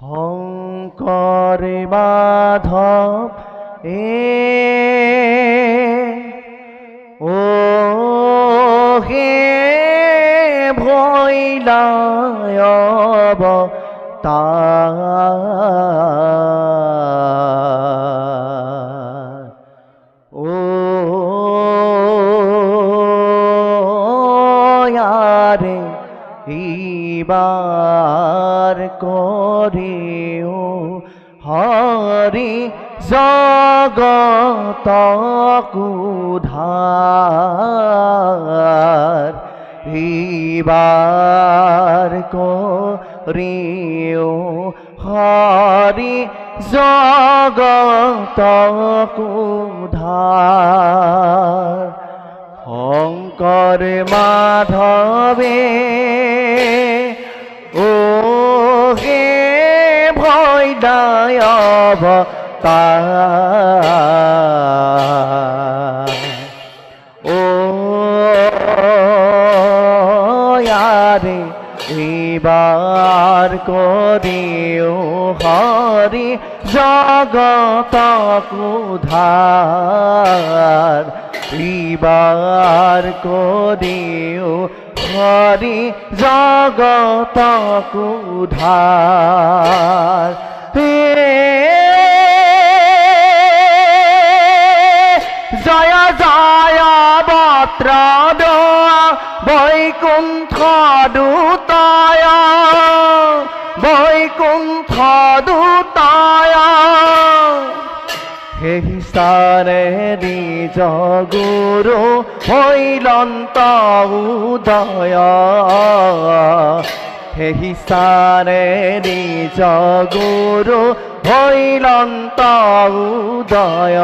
শঙ্কৰ মাধব এ ও হে ভৈলায়ব তার ইবার করিও। হরি জগত কুধার ইবার করিও। হরি জগত কুধার শংকৰ মাধৱে ভৈদায়ব ও ইয়ারে এবার করিও হরি জগত কুধার এবার করিও হরি জগত কুধার জয় জয় বত্র বৈকুণ্ঠ দূতয় বৈকুণ্ঠ দূতয়। সেই সারে নিজ গুরু হৈলন্ত উদয়। সেই সারে নিজ গুরু হৈলন্ত উদয়।